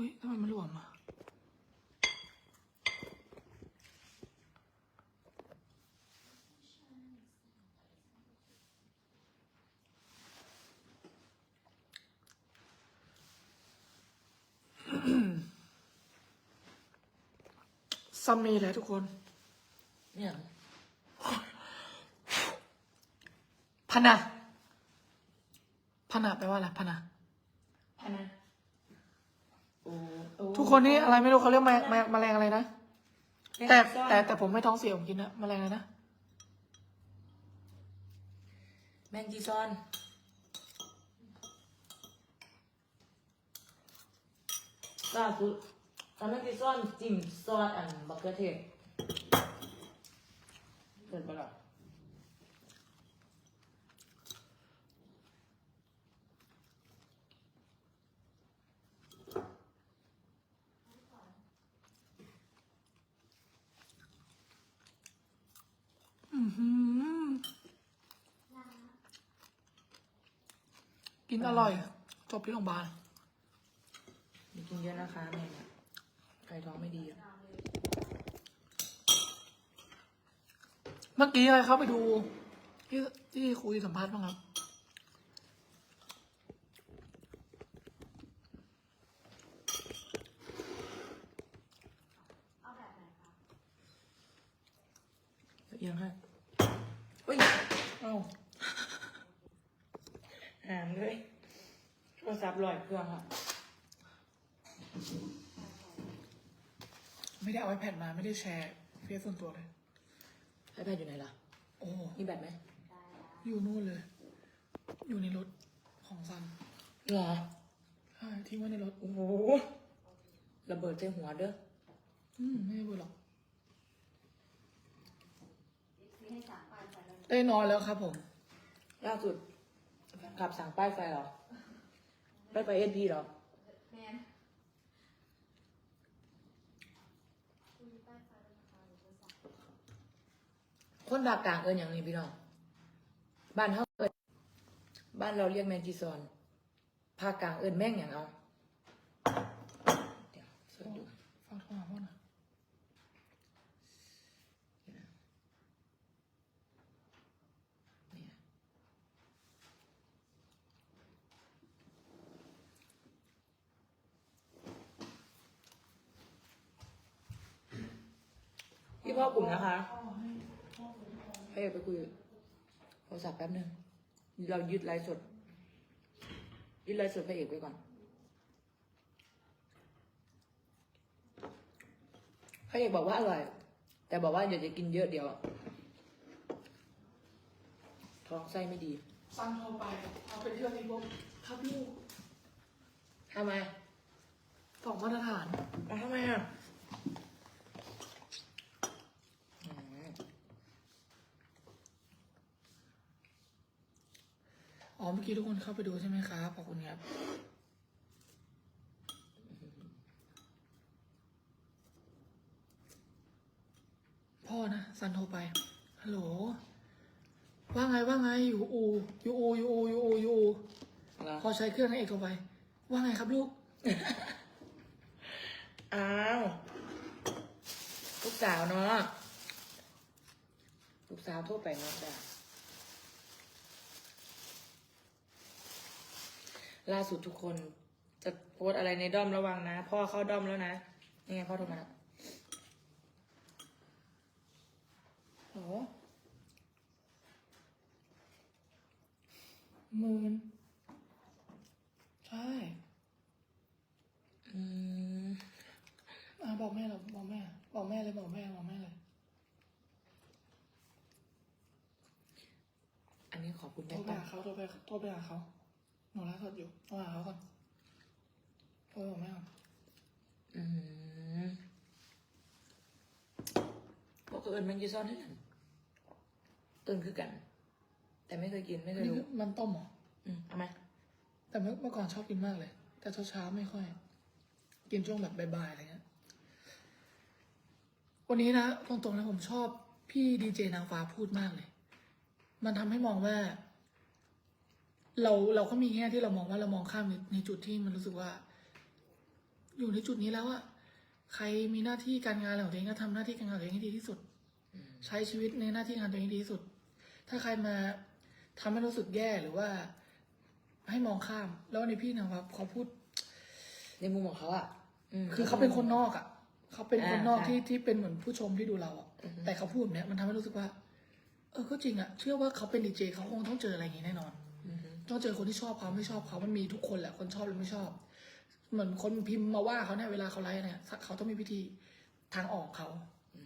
อุ้ยทำไมมันหลวมอะซัมเมย์แหละทุกคน เนี่ยพนะพนะแปลว่าอะไรพนะ พนะโอ้โอ้ ทุกคนนี่อะไรไม่รู้เขาเรียกแมลงแมลงแมลงอะไรนะม่แต่ซ่อนแต่แต่ผมไม่ท้องเสียผมกินนะแมลงอะไรนะ แมงจีซอน ล่าสุดตอนแมงจีซอนจิ้มซอสอันบักเกอร์เทศเกิดปะล่ะ กินอร่อย จบที่โรงพยาบาลอย่ากินเยอะนะคะแม่เนี่ยไก่ท้องไม่ดีอะเมื่อกี้อะไรเข้าไปดู ที่ที่คุยสัมภาษณ์บ้างครับเอียงให้อุ้ย เอ้า ห่างเลยโทร ศัพท์ลอยเครื่องค่ะ ไม่ได้เอาไอแพดมาไม่ได้แชร์เฟซส่วนตัวเลยไอแพดอยู่ไหนล่ะ โอ้มีแบตไหมอยู่นู่นเลย อยู่ในรถของซันหรอใช่ทิ้งไว้ในรถ โอ้โหระเบิดใส่หัวเด้ออืมไม่ได้เบอร์หรอกได้นอนแล้วครับผมล่าสุดขับสั่งป้ายไฟเหรอ ไป้ไปเอ็นพีเหรอ แม่คนภาคกลางเอินอย่างนี้พี่น้องบ้านเขาเอินบ้านเราเรียกแมงจีซอนภาคกลางเอินแม่งอย่างเอา เดี๋ยวเสิร์ชดู ฝากโทรหาพ่อหน่อย เนี่ยพี่พ่อกลุ่ม นะคะให้ไปคุยโทรศัพท์แป๊บนึง เรายึดไลฟ์สด ยึดไลฟ์สดพระเอกไว้ก่อนพระเอกบอกว่าอร่อย แต่บอกว่าอย่าจะกินเยอะเดี๋ยว ท้องไส้ไม่ดีซันโทรไป เอาไปเที่ยวที่ปุ๊บครับลูกทำไมสองมาตรฐานอะทำไมอะอืม อ๋อเมื่อ กี้ทุกคนเข้าไปดูใช่ไหมครับ ขอบคุณครับพ่อนะซันโทรไป ฮัลโหล ว่าไงว่าไงอยู่อูอยู่อูอยู่อูอยู่อูอยู่อูเหรอพอใช้เครื่องนางเอกโทรไป ว่าไงครับลูก อ้าวลูกสาวเนาะลูกสาวโทั่วไปเนาะจ้ะ ล่าสุดทุกคนจะโพสต์อะไรในด้อมระวังนะ พ่อเข้าด้อมแล้วนะนี่ไงพ่อโทรมาแล้วโอ้หมื่นใช่อืมอะบอกแม่เหรอบอกแม่ บอกแม่เลยบอกแม่บอกแม่เลยอันนี้ขอบคุณโทแม่รไปป้าหาเขาโทรไปโทรไปหาเขาห นูไลฟ์สดอยู่โทรหาเขาก่อนโทรไปบอกแม่ก่อนอืมพวกเอิญแมงจีซอนนี่กันตื่นคือกัน แต่ไม่เคยกินไม่เคยนี่รู้คือมันต้มเหรอ อืมเอาไหมแต่เมื่อเมื่อก่อนชอบกินมากเลย แต่เช้าๆไม่ค่อย กินช่วงแบบบ่ายๆอะไรเงี้ย วันนี้นะตรงๆนะผมชอบพี่ดีเจนางฟ้าพูดมากเลย มันทำให้มองว่า เราเราก็มีแง่ที่เรามองว่าเรามองข้ามในในจุดที่มันรู้สึกว่า อยู่ในจุดนี้แล้วอะใครมีหน้าที่การงานของตัวเองก็ทำหน้าที่การงานตัวเองให้ดีที่สุดอืมใช้ชีวิตในหน้าที่งานตัวเองให้ดีที่สุด ถ้าใครมาทำให้รู้สึกแย่หรือว่า ให้มองข้าม แล้วในพี่นะครับเขาพูด ในมุมของเขาอะมคือเขาเป็นคนนอกอะ่ะเขาเป็นคนนอกอ่าที่ที่เป็นเหมือนผู้ชมที่ดูเราอะ่ะอือฮึแต่เขาพูดแบบเนี้ยมันทำให้รู้สึกว่า เออก็จริงอะ่ะเชื่อว่าเขาเป็นดีเจเขาคงต้องเจออะไรอย่างงี้แน่นอนอือฮึ ต้องเจอคนที่ชอบเขาไม่ชอบเขามันมีทุกคนแหละคนชอบหรือไม่ชอบ เหมือนคนพิมพ์มาว่าเขาเนี่ยเวลาเขาไลฟ์เนี่ยเขาต้องมีวิธีทางออกเขาอ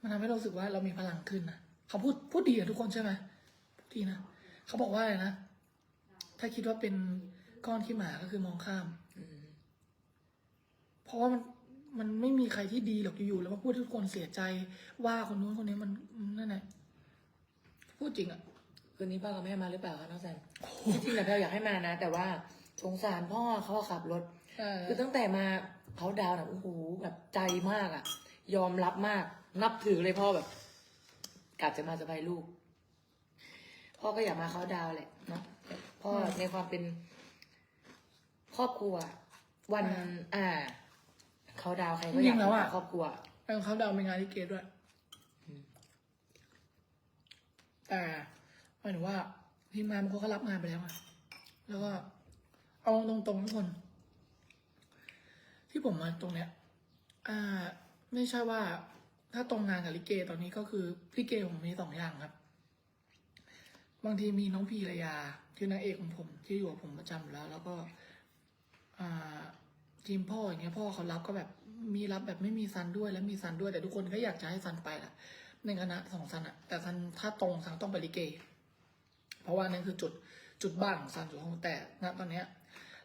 มันทำให้เรารู้สึกว่าเรามีพลังขึ้นนะเขาพูดพูดดีกับทุกคนใช่ไหมพูดดีนะเขาบอกว่าอะไรนะถ้าคิดว่าเป็นก้อนขี้หมาก็คือมองข้ามเพราะว่ามันมันไม่มีใครที่ดีหรอกอยู่ๆแล้วมาพูดทุกคนเสียใจ ว่าคนนู้นคนนี้มันนั่นแหละพูดจริงอะ คืนนี้พ่อกับแม่มาหรือเปล่าคะน้องแซมที่จริงแล้วเราอยากให้มานะ แต่ว่าสงสารพ่อเขาอะขับรถ คือตั้งแต่มาเขาดาวน์นะโอ้โหแบบใจมากอะยอมรับมาก นับถือเลยพ่อแบบกะจะมาจะไปลูก พ่อก็อยากมาเขาดาวน์แหละเนาะพ่อในความเป็นครอบครัว วัน อ่าเขาดาวน์ใครก็อยากมาครอบครัวแล้วเขาดาวน์เป็นงานลิเกด้วยอืมแต่ หมายถึงว่าทีมงานมันก็รับงานไปแล้วอะแล้วก็เอาตรงๆทุกคน ที่ผมมาตรงเนี้ย อ่า ไม่ใช่ว่า ถ้าตรงงานกับลิเกตอนนี้ก็คือลิเกผมมีสองอย่างครับ บางทีมีน้องพีรยาคือนางเอกของผม ที่อยู่กับผมประจำอยู่แล้ว แล้วก็ อ่าทีมพ่ออย่างเงี้ยพ่อเขารับก็แบบมีรับแบบไม่มีซันด้วยแล้วมีซันด้วยแต่ทุกคนก็อยากจะให้ซันไปละในคณะสองซันอะแต่ซันถ้าตรงซันต้องไปลิเก เพราะว่านั่นคือจุดจุดบ้านของซันจุดของแต่ณตอนเนี้ย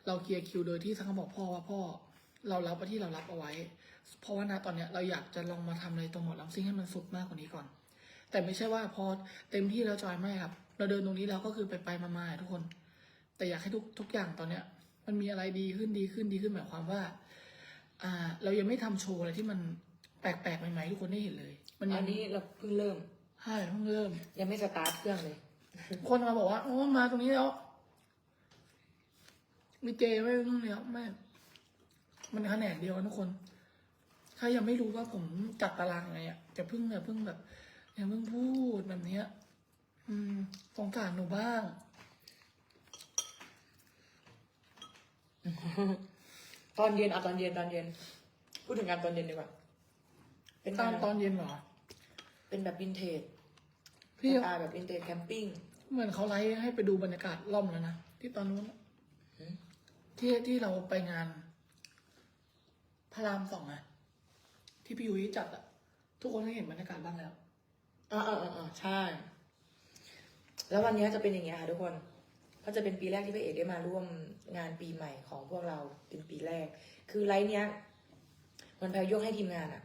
เราเคลียร์คิวโดยที่ซันก็บอกพ่อว่าพ่อ เรารับว่าที่เรารับเอาไว้ เพราะว่าณตอนเนี้ยเราอยากจะลองมาทำอะไรตรงหมดลำซิ่งให้มันสุดมากกว่านี้ก่อน แต่ไม่ใช่ว่าพอเต็มที่แล้วจอยไม่ครับ เราเดินตรงนี้แล้วก็คือไปไปมาๆทุกคน แต่อยากให้ทุกทุกอย่างตอนเนี้ย มันมีอะไรดีขึ้นดีขึ้นดีขึ้นหมายความว่า อ่า เรายังไม่ทำโชว์อะไรที่มันแปลกๆใหม่ๆให้ทุกคนได้เห็นเลย มันยัอังนนี้เราเพิ่งเริ่มใช่เพิ่งเริ่ม ยังไม่สตาร์ทเครื่องเลย คนมาบอกว่าโอ้มาตรงนี้แล้วมีเจไม่ต้องเนี้ยไม่มันแขนงเดียวกันทุกคน ถ้ายังไม่รู้ว่าผมจัดตารางไงอะจะเพิ่งอย่าเพิ่งแบบอย่าเพิ่งพูดแบบเนี้ย อืมสงสารหนูบ้าง ตอนเย็นเอาตอนเย็นตอนเย็น พูดถึงงานตอนเย็นดีกว่า เป็นตงาอนนตอนเย็นเหรอ เป็นแบบวินเทจพี่ สไตล์แบบวินเทจแคมปิ้งเหมือนเขาไลฟ์ให้ไปดูบรรยากาศล่อมแล้วนะ ที่ตอนนู้นหืมที่ที่เราไปงาน พระรามสองอะที่พี่ยุ้ยจัดอะทุกคนได้เห็นบรรยากาศบ้างแล้วอ่าอ่าอ่าอ่าใช่ แล้ววันนี้จะเป็นอย่างเงี้ยค่ะทุกคนก็จะเป็นปีแรกที่พระเอกได้มาร่วมงานปีใหม่ของพวกเราเป็นปีแรก คือไลฟ์เนี้ยมันแพลยกให้ทีมงานอะ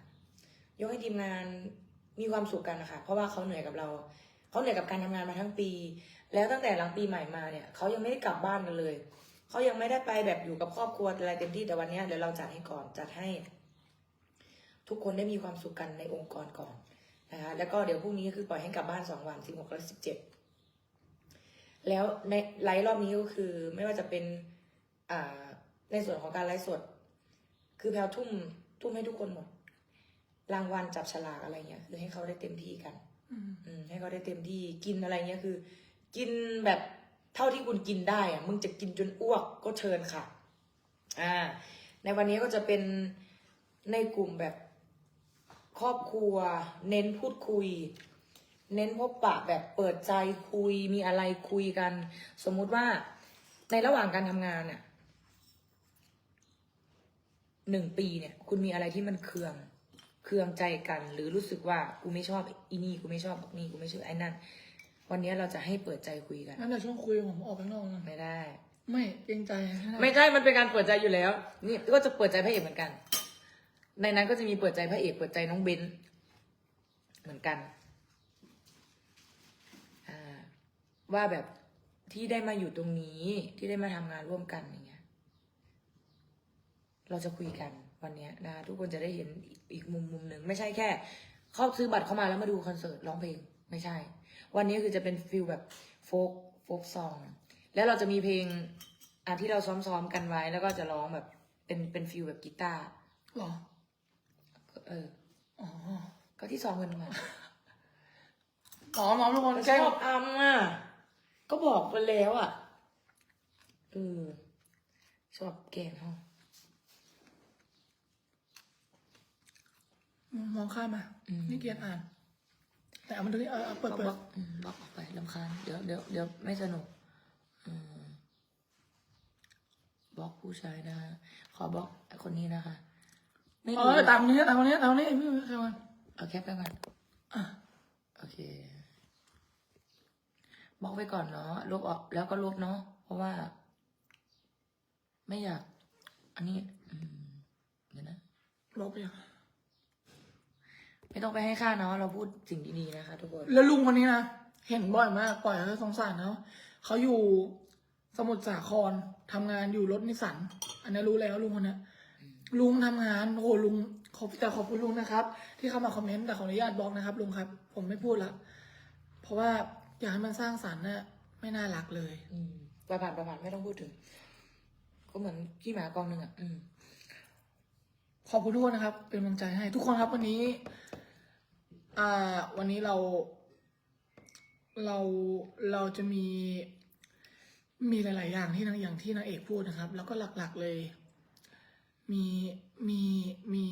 ยกให้ทีมงานมีความสุขกันนะคะเพราะว่าเขาเหนื่อยกับเรา เขาเหนื่อยกับการทำงานมาทั้งปี แล้วตั้งแต่หลังปีใหม่มาเนี่ยเขายังไม่ได้กลับบ้านกันเลยเขายังไม่ได้ไปแบบอยู่กับครอบครัวอะไรเต็มที่แต่วันนี้เดี๋ยวเราจัดให้ก่อนจัดให้ ทุกคนได้มีความสุขกันในองค์กรก่อนนะคะแล้วก็เดี๋ยวพรุ่งนี้คือปล่อยให้กลับบ้านสองวันสิบหกและสิบเจ็ดแล้วในไลฟ์รอบนี้ก็คือไม่ว่าจะเป็นอ่าในส่วนของการไลฟ์สด คือแพลวทุ่มทุ่มให้ทุกคนหมดรางวัลจับฉลากอะไรเงี้ยคือให้เขาได้เต็มที่กัน อืมให้เขาได้เต็มที่กินอะไรเงี้ยคือ กินแบบเท่าที่คุณกินได้อะมึงจะกินจนอ้วกก็เชิญค่ะ อ่า ในวันนี้ก็จะเป็นในกลุ่มแบบครอบครัว เน้นพูดคุย เน้นพบปะแบบเปิดใจคุยมีอะไรคุยกัน สมมุติว่าในระหว่างการทำงานเนี่ยหนึ่งปีเนี่ย คุณมีอะไรที่มันเคือง เคืองใจกัน หรือรู้สึกว่ากูไม่ชอบอีนี่กูไม่ชอบบักนี่กูไม่ชอบไอ้นั่น วันนี้เราจะให้เปิดใจคุยกัน งั้นเดี๋ยวช่วงคุยผมออกไปข้างนอกนะไม่ได้ ไม่เกรงใจไม่ได้ไม่ใช่มันเป็นการเปิดใจอยู่แล้ว นี่ก็จะเปิดใจพระเอกเหมือนกัน ในนั้นก็จะมีเปิดใจพระเอกเปิดใจน้องเบนซ์เหมือนกันอ่าว่าแบบที่ได้มาอยู่ตรงนี้ที่ได้มาทำงานร่วมกันอย่างเงี้ย เราจะคุยกัน วันเนี้ยนะทุกคนจะได้เห็นอีกมุมมุมหนึ่งไม่ใช่แค่เขาซื้อบัตรเข้ามาแล้วมาดูคอนเสิร์ตร้องเพลงไม่ใช่ วันนี้คือจะเป็นฟิลแบบโฟกโฟกซองแล้วเราจะมีเพลงอะที่เราซ้อมๆกันไว้แล้วก็จะร้องแบบเป็นเป็นฟิลแบบกีตาร์หรอเอออ๋อก็ที่ซ้อมกันมาหมอหมอทุกคนชแกล้งอบอัมอะก็บอกไปแล้วอะเออชอบแกล้งเขา มองข้ามมานี่เกียรอ่าน แต่เอามันดูนี่เอาเอาเปิดก็เปิบดล็อกอืมบล็อกออกไปลำคาญเดี๋ยวเดี๋ยวเดี๋ยวไม่สนุกอืมบล็อกผู้ชายนะขอบล็อกคนนี้นะคะ ไม่เอรู้อตามนี้ตามนี้ตามนี้ไม่ใช่มันเอาแคปไปก่อนอะโอเคบล็อกไปก่อนเนาะลบออกแล้วก็ลบเนาะเพราะว่า ไม่อยาก อันนี้ อืมเดี๋ยวนะลบไปยัง ไม่ต้องไปให้ค่าเนาะเราพูดสิ่งดีๆนะคะทุกคน แล้วลุงคนนี้นะ เห็นบ่อยมากปล่อยให้สงสารเขาเขาอยู่สมุทรสาครทำงานอยู่รถนิสสัน อันนี้รู้แล้วลุงคนนี้ลุงทำงานโอ้โหลุงขอบแต่ขอบคุณลุงนะครับ ที่เข้ามาคอมเมนต์แต่ขออนุญาตบล็อกนะครับลุงครับ ผมไม่พูดละเพราะว่าอยากให้มันสร้างสรรค์น่ะไม่น่ารักเลย อืมประผ่านประผ่านไม่ต้องพูดถึง ก็เหมือนขี้หมากองหนึ่งอะอืม ขอบคุณทุกคนนะครับ เป็นกำลังใจให้ทุกคนครับวันนี้ อ่าวันนี้เรา เราเราจะมีมีหลาย ๆ อย่างที่นางอย่างที่นางเอกพูดนะครับ แล้วก็หลัก ๆ เลย มีมีมี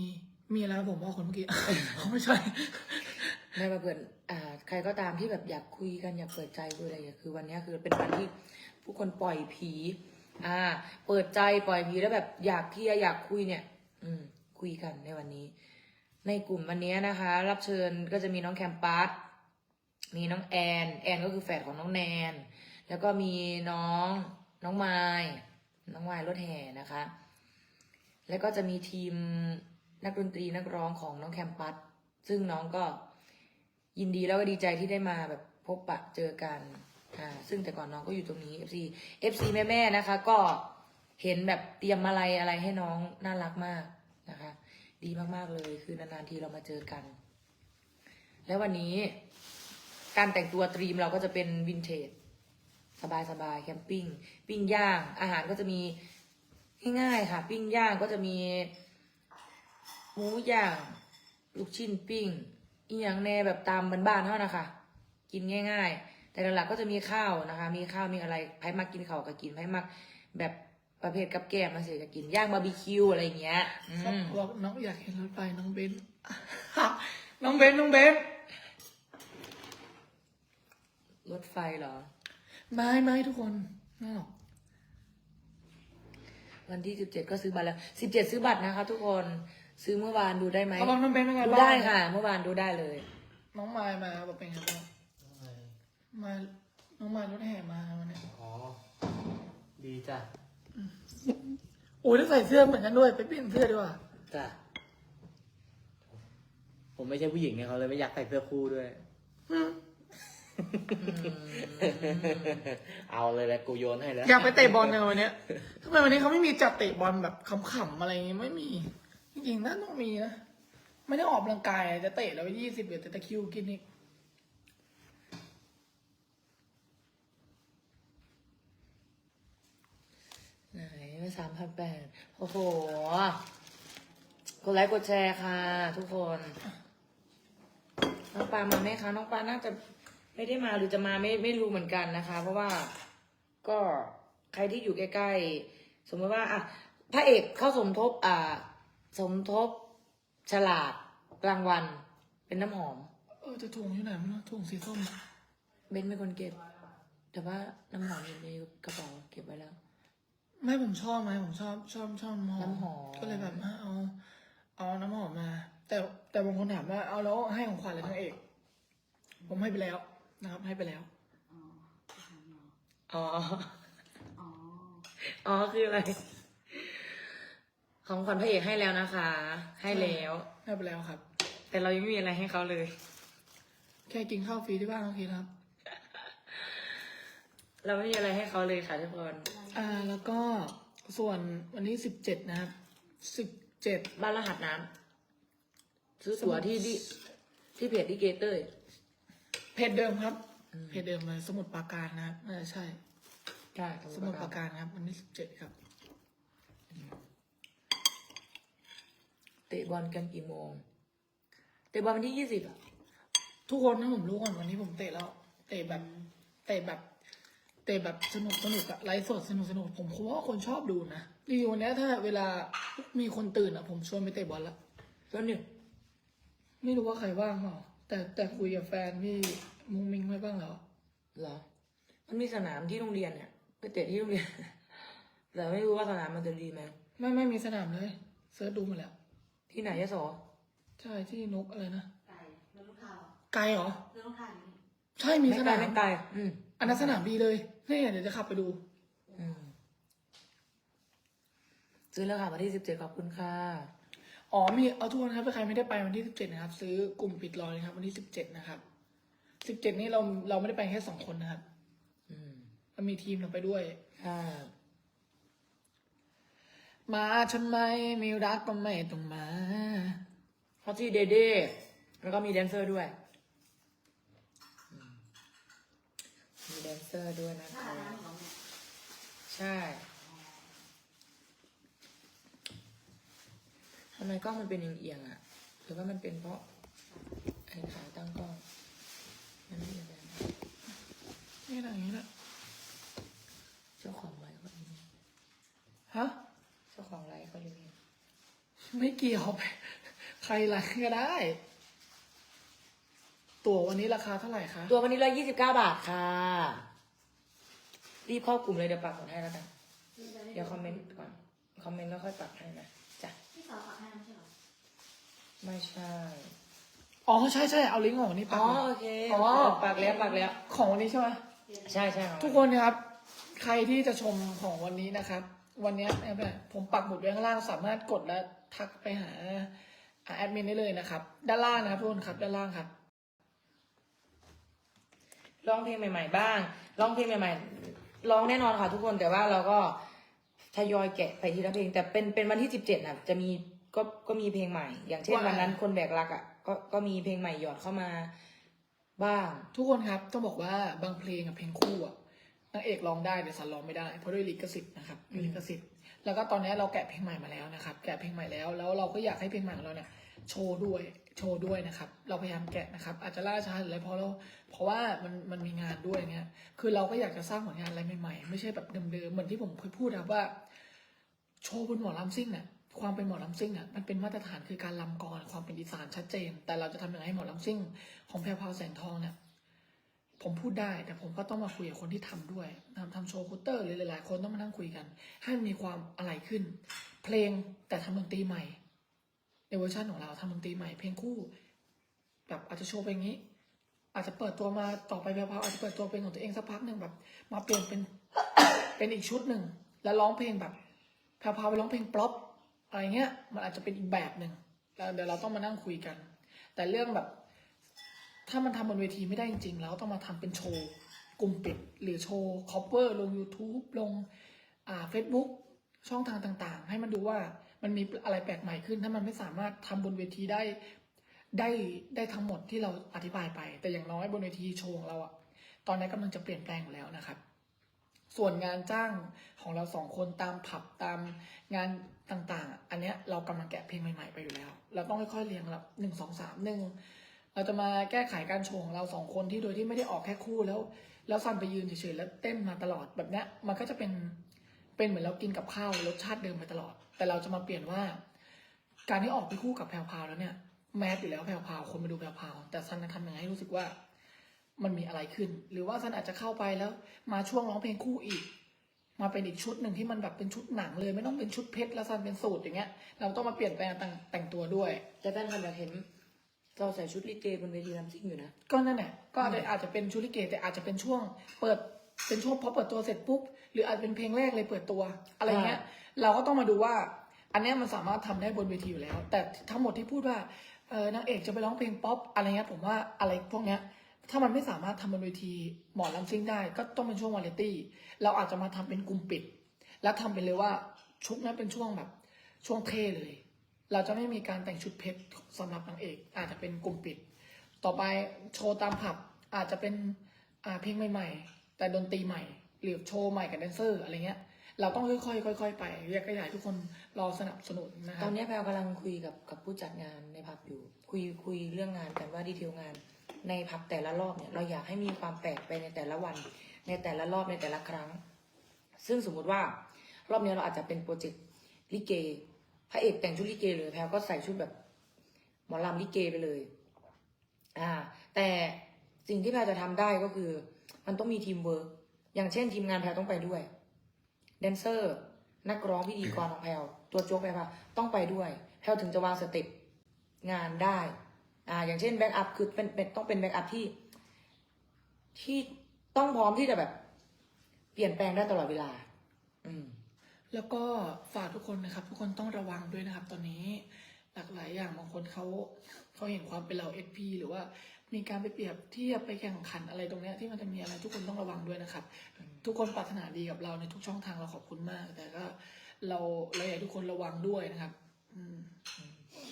มีอะไรผมบอกคนเมื่อกี้ไม่ใช่ ไม่มาเปิดอ่า ใครก็ตามที่แบบอยากคุยกันอยากเปิดใจคุยอะไรอย่างเงี้ยคือวันเนี้ยคือเป็นวันที่ผู้คนปล่อยผี อ่า เปิดใจปล่อยผีแล้วแบบอยากเคลียร์อยากคุยเนี่ย อืม คุยกันในวันนี้ ในกลุ่มวันนี้นะคะ รับเชิญก็จะมีน้องแคมปัสมีน้องแอน แอนก็คือแฝดของน้องแนน แล้วก็มีน้องน้องไม้น้องไม้รถแห่นะคะ แล้วก็จะมีทีมนักดนตรีนักร้องของน้องแคมปัสซึ่งน้องก็ยินดีแล้วก็ดีใจที่ได้มาแบบพบปะเจอกันอ่าซึ่งแต่ก่อนน้องก็อยู่ตรงนี้ FC FC แม่แม่ๆนะคะ ก็เห็นแบบเตรียมอะไรอะไรให้น้องน่ารักมากนะคะ ดีมากๆเลย คือนานๆทีเรามาเจอกัน แล้ววันนี้การแต่งตัวตรีมเราก็จะเป็นวินเทจสบายๆแคมปิ้งปิ้งย่าง อาหารก็จะมีง่ายๆค่ะ ปิ้งย่างก็จะมีหมูย่าง ลูกชิ้นปิ้งอีหยังแน่แบบตามบ้านๆเท่านะคะ กินง่าย ๆ แต่หลักๆก็จะมีข้าวนะคะ มีข้าวมีอะไรไพ่มักกินข้าวก็กินไพ่มักแบบ ประเภทกับแกล้มมาเสียก็กินย่างบาร์บีคิวอะไรอย่างเงี้ยอืมบอกน้องอยากเห็นรถไฟน้องเบนน้องเบนน้องเบนรถไฟเหรอ ไม่ไม่ทุกคนไม่หรอกวันที่สิบเจ็ดก็ซื้อบัตรแล้วสิบเจ็ดซื้อบัตรนะคะ ทุกคนซื้อเมื่อวานดูได้ไหมเขาบอกน้องเบนเป็นไงดูบ้างได้ค่ะ เมื่อวานดูได้เลย น้องมายมาบอกเป็นไงบ้างมาน้องมายรถแห่มาวันนี้อ๋อ ดีจ้ะ โอ้ยได้ใส่เสื้อเหมือนกันด้วย ไปเปลี่ยนเสื้อดีกว่าจ้ะผมไม่ใช่ผู้หญิงไงเขาเลยไม่อยากใส่เสื้อคู่ด้วย อืมเอาเลยแหละกูโยนให้แล้วอยากไปเตะบอลในวันเนี้ยทำไมวันนี้เขาไม่มีจัดเตะบอลแบบขำๆอะไรอย่างงี้ไม่มี จริงๆน่าต้องมีนะ ไม่ได้ออกกำลังกายจะเตะแล้วยี่สิบเดี๋ยวจะตะคริวกินอีก ไหนมา สามพันแปดโอ้โห กดไลค์กดแชร์ค่ะ ทุกคน น้องปามาไหมคะ น้องปาน่าจะไม่ได้มาหรือจะมาไม่ไม่รู้เหมือนกันนะคะ เพราะว่าก็ใครที่อยู่ใกล้ๆ สมมติว่าอะพระเอกเข้าสมทบ อ่า สมทบฉลาดรางวัลเป็นน้ำหอม เออจะถุงอยู่ไหนไม่รู้ถุงสีส้มอะ เบนเป็นคนเก็บ แต่ว่าน้ำหอมอยู่ในกระเป๋าเก็บไว้แล้ว ไม่ผมชอบไหมผมชอบชอบชอบน้ำหอมน้ำหอม ก็เลยแบบว่าเอา เอาน้ำหอมมา แต่แต่บางคนถามว่าเอาแล้วให้ของขวัญอะไรทั้งเอก ผมให้ไปแล้วนะครับ ให้ไปแล้วอ๋ออ๋อคืออะไร ของขวัญพระเอกให้แล้วนะคะ ให้แล้ว ให้ไปแล้วครับ แต่เรายังไม่มีอะไรให้เขาเลย แค่กินข้าวฟรีที่บ้านโอเคนะครับ เราไม่มีอะไรให้เขาเลยค่ะทุกคนอ่าแล้วก็ส่วนวันที่สิบเจ็ดนะครับสิบเจ็ดบ้านรหัสน้ำซื้อตั๋วที่ที่ที่เพจดิเกเตอร์ เพจเดิมครับเพจเดิมเลยสมุดปราการนะครับน่าจะใช่ ใช่สมุดปราการครับวันที่สิบเจ็ดครับ เตะบอลกันกี่โมง เตะบอลวันที่ยี่สิบอะ ทุกคนนะผมรู้ก่อนวันนี้ผมเตะแล้ว เตะแบบ เตะแบบ เตะแบบสนุกสนุกอะไลฟ์สดสนุกสนุกผมคิดว่าคนชอบดูนะรีวิววันเนี้ยถ้าเวลามีคนตื่นอะผมชวนไปเตะบอลละแล้วหนึ่งไม่รู้ว่าใครว่างเปล่าแต่แต่คุยกับแฟนพี่มุ้งมิงไว้บ้างแล้วเหรอ มันมีสนามที่โรงเรียนเนี่ยไปเตะที่โรงเรียน แต่ไม่รู้ว่าสนามมันจะดีไหมไม่ไม่มีสนามเลยเซิร์ชดูมาแล้ว ที่ไหนยะโสใช่ที่นกอะไรนะไก่เรื่องลูกค้าเหรอไกลเหรอเรื่องลูกค้าอยู่นี่ใช่มีไม่สไกลนามไม่ไกลอืม อันนั้นสนามดีเลย นี่เดี๋ยวจะขับไปดู อืมซื้อแล้วค่ะวันที่สิบเจ็ดขอบคุณค่ะ อ๋อมีเอาทุกคนครับถ้าใครไม่ได้ไปวันที่สิบเจ็ดนะครับ ซื้อกลุ่มปิดรอยนะครับ วันที่สิบเจ็ดนะครับสิบเจ็ดนี้เราเราไม่ได้ไปแค่สองคนนะครับ อืมเรามีทีมเราไปด้วย ค่ะ มาทำไมมีรักก็ไม่ต้องมาเพราะที่เดเด้แล้วก็มีแดนเซอร์ด้วยอืมมีแด นเซอร์ด้วยนะถ้าคะร้านของเราเนี่ยใช่ทำไมกล้องมันเป็นเอียงๆอะ หรือว่ามันเป็นเพราะไอ้ขาตั้งกล้อง มันไม่เป็นไรนี่อะไรอย่างนี้แหละเจ้าของไลฟ์เขาอยู่นี่ฮะ เจ้าของไลฟ์เขาอยู่นี่ไม่เกี่ยวไปใครไรก็ได้ ตั๋ววันนี้ราคาเท่าไหร่คะตัววันนี้ร้อยยี่สิบเก้าบาทค่ะ รีบเข้ากลุ่มเลยเดี๋ยวปักหมุดให้แล้วกัน เดี๋ยวคอมเมนต์ก่อน คอมเมนต์แล้วค่อยปักให้นะจ้ะพี่สาวฝากให้ไม่ใช่เหรอไม่ใช่ อ๋อใช่ใช่เอาลิงก์ของวันนี้ปัอ๋กอไว้โอเคอ๋อปักแล้วปักแล้ว ของวันนี้ใช่ไหมใช่ใช่ทุกคนนะครับ ใครที่จะชมของวันนี้นะครับ วันนี้แบบผมปักหมุดไว้ข้างล่างสามารถกดและทักไปหาอ่าแอดมินได้เลยนะครับ ด้านล่างนะครับทุกคนครับด้านล่างครับ ร้องเพลงใหม่ ๆ บ้างร้องเพลงใหม่ ๆ ร้องแน่นอนค่ะทุกคนแต่ว่าเราก็ทยอยแกะไปทีละเพลง แต่เป็นเป็นวันที่สิบเจ็ดนะจะมีก็ก็มีเพลงใหม่ อย่างเช่นว่า วันนั้นคนแบกรักอะก็ก็มีเพลงใหม่หยอดเข้ามา บ้าง ทุกคนครับต้องบอกว่าบางเพลงกับเพลงคู่อะนางเอกร้องได้แต่สันร้องไม่ได้ เพราะด้วยลิขสิทธิ์นะครับมีลิขสิทธิ์แล้วก็ตอนนี้เราแกะเพลงใหม่มาแล้วนะครับ แกะเพลงใหม่แล้วแล้วเราก็อยากให้เพลงใหม่ของเราเนี่ยโชว์ด้วยโชว์ด้วยนะครับ เราพยายามแกะนะครับ อาจจะล่าช้าหรืออะไรเพราะเรา เพราะว่ามันมันมีงานด้วยเงี้ย คือเราก็อยากจะสร้างผลงานอะไรใหม่ๆ ไม่ใช่แบบเดิมๆ เหมือนที่ผมเคยพูดนะครับว่า โชว์บนหมอลำซิ่งเนี่ยความเป็นหมอลำซิ่งเนี่ยมันเป็นมาตรฐานคือการลำกรความเป็นอีสานชัดเจน แต่เราจะทำยังไงให้หมอลำซิ่ง ของแพรวพราวแสงทองเนี่ยผมพูดได้ แต่ผมก็ต้องมาคุยกับคนที่ทำด้วยทำทำโชว์คูเตอร์หรือหลายๆคนต้องมานั่งคุยกัน ให้มันมีความอะไรขึ้น เพลงแต่ทำดนตรีใหม่ในเวอร์ชันของเราทำดนตรีใหม่เพลงคู่ แบบอาจจะโชว์ไปอย่างนี้ อาจจะเปิดตัวมาต่อไปแพรวพราอาจจะเปิดตัวเป็นของตัวเองสักพักหนึ่งแบบ มาเปลี่ยนเป็นเป็นอีกชุดหนึ่งแล้วร้องเพลงแบบแพรวพราไปร้องเพลงป๊อปอะไรเงี้ย มันอาจจะเป็นอีกแบบหนึ่งแล้วเดี๋ยวเราต้องมานั่งคุยกัน แต่เรื่องแบบ ถ้ามันทำบนเวทีไม่ได้จริงๆแล้วต้องมาทำเป็นโชว์กลุ่มปิดหรือโชว์คอปเปอร์ลง YouTube ลงอ่า Facebook ช่องทางต่างๆ ให้มันดูว่ามันมีอะไรแปลกใหม่ขึ้น ถ้ามันไม่สามารถทำบนเวทีได้ ได้ได้ทั้งหมดที่เราอธิบายไป แต่อย่างน้อยบนเวทีโชว์ของเราอะตอนนี้กำลังจะเปลี่ยนแปลงอยู่แล้วนะครับ ส่วนงานจ้างของเราสองคนตามผับตามงานต่างๆ อันเนี้ยเรากำลังแกะเพลงใหม่ๆไปอยู่แล้ว เราต้องค่อยๆเรียงละหนึ่งสองสามหนึ่งเราจะมาแก้ไขการโชว์ของเราสองคนที่โดยที่ไม่ได้ออกแค่คู่แล้ว แล้วซันไปยืนเฉยๆแล้วเต้นมาตลอดแบบเนี้ยมันก็จะเป็นเป็นเหมือนเรากินกับข้าวรสชาติเดิมไปตลอด แต่เราจะมาเปลี่ยนว่า การที่ออกไปคู่กับแพรวพาวแล้วเนี่ย แมสอยู่แล้วแพรวพราวคนมาดูแพรวพราวแต่ซันจะทำยังไงให้รู้สึกว่า มันมีอะไรขึ้น หรือว่าซันอาจจะเข้าไปแล้ว มาช่วงร้องเพลงคู่อีก มาเป็นอีกชุดหนึ่งที่มันแบบเป็นชุดหนังเลย ไม่ต้องเป็นชุดเพชรแล้วซันเป็นสูตรอย่างเงี้ย เราต้องมาเปลี่ยนแปลงแต่งแต่งตัวด้วย แต่แฟนคลับอยากเห็นเราใส่ชุดลิเกบนเวทีลำซิ่งอยู่นะ ก็นั่นแหละก็อาจจะอาจจะเป็นชุดลิเกแต่อาจจะเป็นช่วง เปิดเป็นช่วงพอเปิดตัวเสร็จปุ๊บหรืออาจจะเป็นเพลงแรกเลยเปิดตัว อะไรเงี้ย เราก็ต้องมาดูว่า อันเนี้ยมันสามารถทำได้บนเวทีอยู่แล้ว แต่ทั้งหมดที่พูดว่า เออนางเอกจะไปร้องเพลงป๊อปอะไรเงี้ยผมว่าอะไรพวกเนี้ยถ้ามันไม่สามารถทำบนเวทีหมอลำซิ่งได้ ก็ต้องเป็นช่วงวาไรตี้ เราอาจจะมาทำเป็นกลุ่มปิด แล้วทำไปเลยว่าชุดนั้นเป็นช่วงแบบช่วงเท่เลย เราจะไม่มีการแต่งชุดเพชรสำหรับนางเอก อาจจะเป็นกลุ่มปิด ต่อไปโชว์ตามผับอาจจะเป็นเพลงใหม่ ๆ แต่ดนตรีใหม่ หรือโชว์ใหม่กับแดนเซอร์อะไรเงี้ย เราต้องค่อยๆค่อยๆไปเรียกก็อยากให้ทุกคนรอสนับสนุนนะคตรัอบ นนี้แพลวกำลังคุยกับกับผู้จัดงานในผับอยู่ คุยคุยเรื่องงานกันว่าดีเทลงาน ในผับแต่ละรอบเนี่ยเราอยากให้มีความแปลกไปในแต่ละวัน ในแต่ละรอบในแต่ละครั้ง ซึ่งสมมุติว่ารอบนี้เราอาจจะเป็นโปรเจกต์ลิเกพระเอกแต่งชุดลิเกเลยแพลวก็ใส่ชุดแบบหมอลำลิเกไปเลย อ่า แต่สิ่งที่แพลวจะทำได้ก็คือ มันต้องมีทีมเวิร์กอย่างเช่นทีมงานแพลวต้องไปด้วย แดนเซอร์ นักร้องพิธีกรของแพลวตัวโจ๊กแพลวต้องไปด้วย แพลวถึงจะวางสเต็ปงานได้ อ่า อย่างเช่นแบ็กอัพคือเป็นเป็นต้องเป็นแบ็กอัพที่ ที่ต้องพร้อมที่จะแบบ เปลี่ยนแปลงได้ตลอดเวลา อืม แล้วก็ฝากทุกคนนะครับ ทุกคนต้องระวังด้วยนะครับ ตอนนี้ หลากหลายอย่างบางคนเขาเขาเห็นความเป็นเราเอพีหรือว่ามีการไปเปรียบเทียบไปแข่งขันอะไรตรงเนี้ยที่มันจะมีอะไรทุกคนต้องระวังด้วยนะครับ ทุกคนปรารถนาดีกับเราในทุกช่องทางเราขอบคุณมาก แต่ก็เราเราอยากให้ทุกคนระวังด้วยนะครับอืม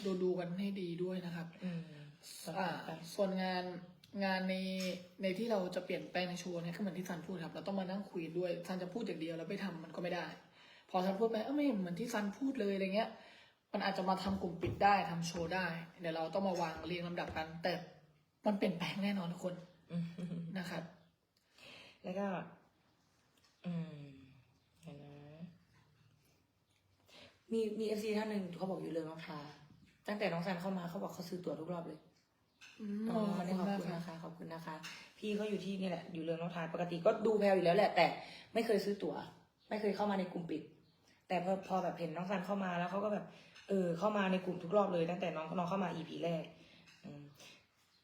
ดูดูกันให้ดีด้วยนะครับอืมอ่าส่วนงานงานในในที่เราจะเปลี่ยนแปลงในโชว์เนี่ยก็เหมือนที่ซันพูดครับ เราต้องมานั่งคุยด้วยซันจะพูดอย่างเดียวแล้วไปทำมันก็ไม่ได้ พอซันพูดไปเออไม่เหมือนที่ซันพูดเลยอะไรเงี้ย มันอาจจะมาทำกลุ่มปิดได้ทำโชว์ได้ เดี๋ยวเราต้องมาวางเรียงลำดับกัน แต่มันเปลี่ยนแปลงแน่นอนทุกคนอืมนะครับ แล้วก็ อืมเห็นนะมีมีเอฟซีท่านหนึ่งเขาบอกอยู่เลยน้องทาตั้งแต่น้องซันเข้ามาเขาบอกเขาซื้อตั๋วทุกรอบเลยอืมอ๋อขอบนี่คุณขอบมากคุณครับนะคะ ขอบคุณนะคะ พี่เขาอยู่ที่นี่แหละ อยู่เรืองน้องทานปกติก็ดูแพลวอยู่แล้วแหละ แต่ไม่เคยซื้อตั๋ว ไม่เคยเข้ามาในกลุ่มปิด แต่พอพอแบบเห็นน้องซันเข้ามาแล้วเขาก็แบบ เออ เข้ามาในกลุ่มทุกรอบเลยตั้งแต่น้องน้องเข้ามาอีพีแรกอืม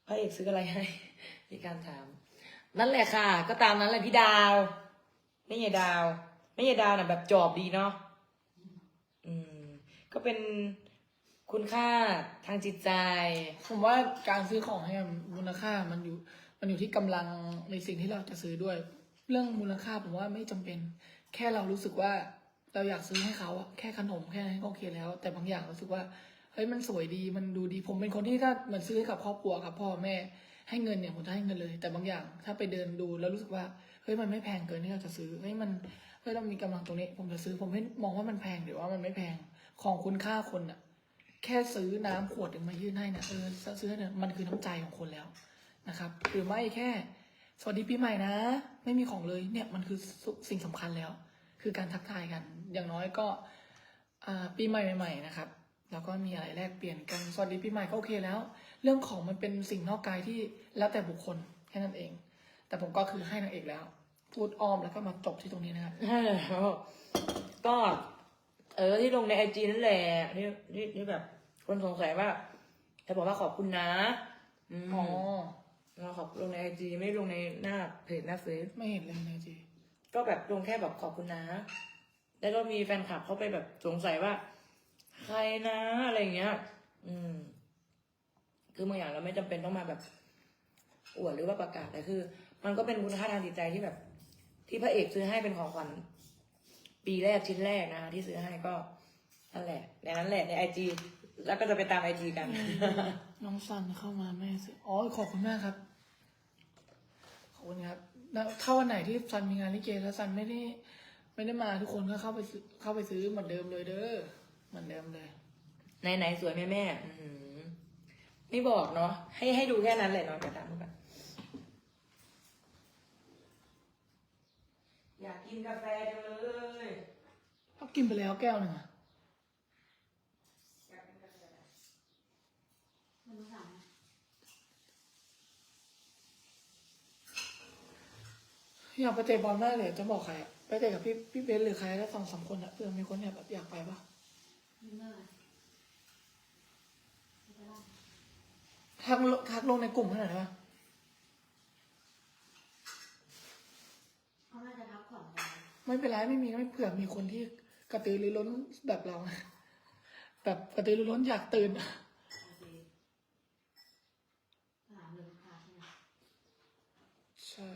พระเอกซื้ออะไรให้มีการถาม นั่นแหละค่ะ ก็ตามนั้นแหละพี่ดาว ไม่ใช่ดาวไม่ใช่ดาวน่ะแบบจอบดีเนาะอืม ก็เป็นคุณค่าทางจิตใจ ผมว่าการซื้อของให้มันมูลค่ามันอยู่ มันอยู่ที่กำลังในสิ่งที่เราจะซื้อด้วย เรื่องมูลค่าผมว่าไม่จำเป็น แค่เรารู้สึกว่าเราอยากซื้อให้เขาอะแค่ขนมแค่นั้นก็โอเคแล้ว แต่บางอย่างรู้สึกว่าเฮ้ยมันสวยดีมันดูดีผมเป็นคนที่ถ้าเหมือนซื้อให้กับครอบครัวกับพ่อแม่ให้เงินเนี่ยผมจะให้เงินเลย แต่บางอย่างถ้าไปเดินดูแล้วรู้สึกว่า เฮ้ยมันไม่แพงเกินที่เราจะซื้อเฮ้ยมันเฮ้ยเรามีกำลังตรงนี้ ผมจะซื้อผมไม่มองว่ามันแพงหรือว่ามันไม่แพงของคุณค่าคนอะแค่ซื้อน้ำขวดหนึ่งมายื่นให้นะเออซื้อเนี่ยมันคือน้ำใจของคนแล้วนะครับ หรือไม่แค่ สวัสดีปีใหม่นะ ไม่มีของเลยเนี่ยมันคือสิ่งสำคัญแล้ว คือการทักทายกัน อย่างน้อยก็อ่าปีใหม่ใหม่ๆนะครับแล้วก็มีอะไรแลกเปลี่ยนกันสวัสดีปีใหม่ก็โอเคแล้ว เรื่องของมันเป็นสิ่งนอกกายที่แล้วแต่บุคคลแค่นั้นเอง แต่ผมก็คือให้นางเอกแล้ว พูดอ้อมแล้วก็มาจบที่ตรงนี้นะครับก็ เออที่ลงในไอจีนั่นแหละที่ที่ที่แบบ คนสงสัยว่าจะบอกว่าขอบคุณนะอืมอ๋อ เราขอบลงในไอจีไม่ลงในหน้าเพจหน้าเฟซไม่เห็นเลยในจีก็แบบลงแค่แบบขอบคุณนะ แล้วก็มีแฟนคลับเขาไปแบบสงสัยว่า ใครนะอะไรอย่างเงี้ย อืม คือบางอย่างเราไม่จำเป็นต้องมาแบบอวดหรือว่าประกาศแต่คือ มันก็เป็นคุณค่าทางจิตใจที่แบบ ที่พระเอกซื้อให้เป็นของขวัญปีแรกชิ้นแรกนะคะที่ซื้อให้ก็นั่นแหละในนั้นแหละในไอจีแล้วก็จะไปตามไอจีกัน น้องซันเข้ามาแม่ซื้ออ๋อขอบคุณมากครับ ขอบคุณครับแล้วถ้าวันไหนที่ซันมีงานลิเกแล้วซันไม่ได้ไม่ได้มาทุกคนก็เข้าไปซื้อเข้าไปซื้อเหมือนเดิมเลยเด้อเหมือนเดิมเลยไหนไหนๆสวยแม่แม่อื้อหือไม่บอกเนาะให้ให้ดูแค่นั้นแหละเนาะกระตามกัน อยากกินกาแฟจังเลยเอากินไปแล้วแก้วหนึ่งอะอยากกินกาแฟมันรู้สั่งไหมอยากไปเตะบอลมากเลยจะบอกใครอะไปเตะกับพี่พี่เบนซ์หรือใครแล้วสองสามคนอะเผื่อมีคนเนี่ยแบบอยากไปปะมีเมื่อไหร่ไม่เป็นไรทักลงทักลงในกลุ่มให้หน่อยได้ปะ เขาน่าจะพักผ่อนกัน ไม่เป็นไรไม่มีไม่เผื่อมีคนที่กระตือรือร้นแบบเรา แบบกระตือรือร้นอยากตื่นอะโอเคถามเลยลูกค้าใช่ไหมใช่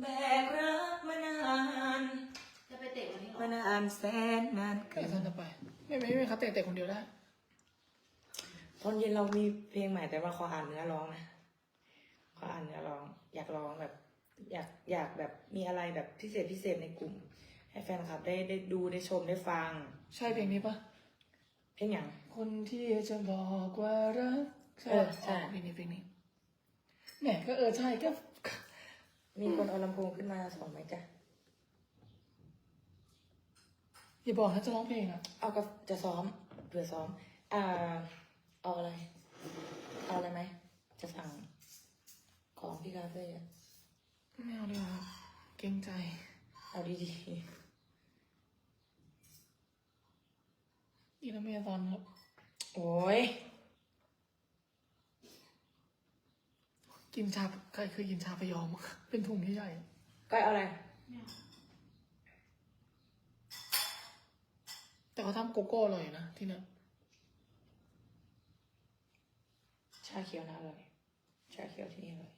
แบกรักมานานจะไปเตะวันนี้เหรอมานานแสนนานเกิเดี๋ยนวซันจะไป ไม่ไม่ไม่ครับเตะเตะคนเดียวได้ตอนเย็นเรามีเพลงใหม่แต่ว่าขออ่านเนื้อร้องนะ ขออ่านเนื้อร้อง อยากร้องแบบ อยากอยากแบบมีอะไรแบบพิเศษพิเศษในกลุ่ม ให้แฟนคลับได้ได้ดูได้ชมได้ฟัง ใช่เพลงนี้ปะเพลงอย่างคนที่จะบอกว่ารักใช่เออปะใช่ เพลงนี้เพลงนี้เนี่ยก็เออใช่ก็มีคนเอาลำโพงขึ้นมาสองไหมจ๊ะอย่าบอกนะจะร้องเพลงอะเอากับจะซ้อมเผื่อซ้อม อ่า เอาอะไร เอาอะไรไหมจะสั่งของที่คาเฟ่อะ ไม่เอาดีกว่าครับเกรงใจ เอาดีอีน้ำเมตอนครับๆโอ้ยกินชาเคยเคยกินชาพยอม เป็นถุงใหญ่ก้อยเอาอะไรไม่เอาๆแต่เขาทำโกโก้อร่อยนะที่เนี่ยชาเขียวนะอร่อยชาเขียวที่นี่อร่อย